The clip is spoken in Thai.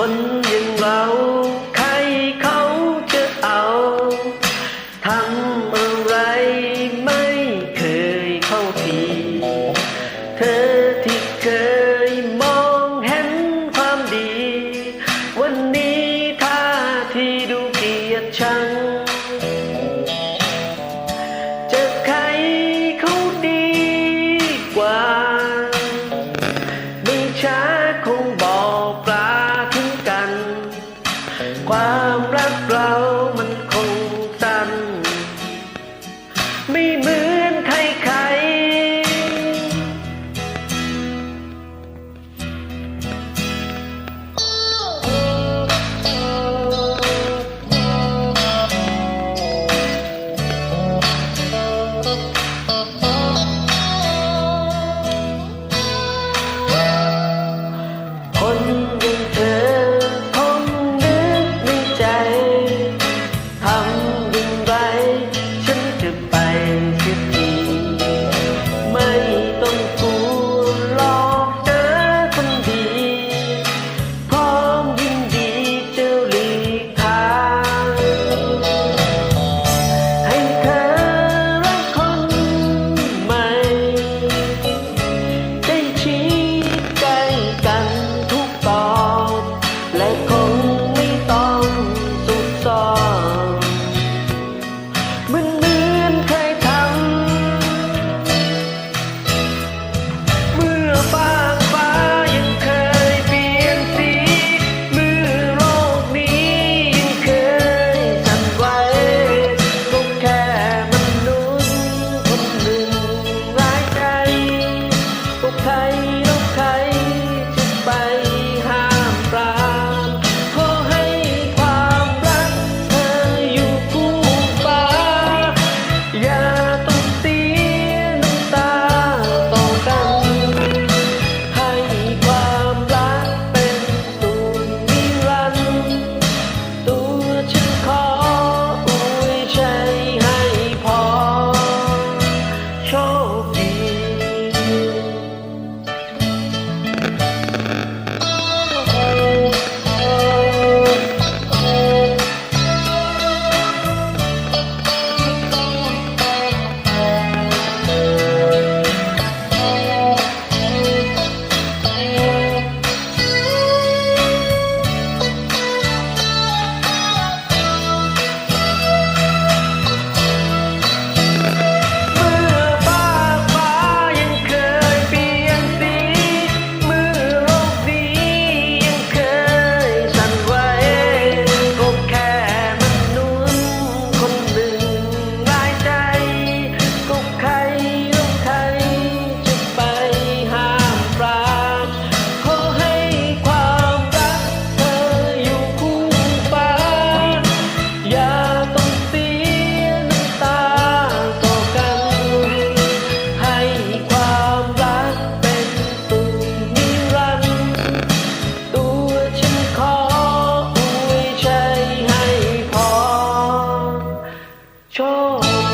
คนอย่างเราใครเขาจะเอาทำอะไรไม่เคยเข้าทีเธอที่เคยมองเห็นความดี วันนี้ท่าที่ดูเกียดชังจะใครเขาดีกว่าไม่ใช่ Oh. Oh.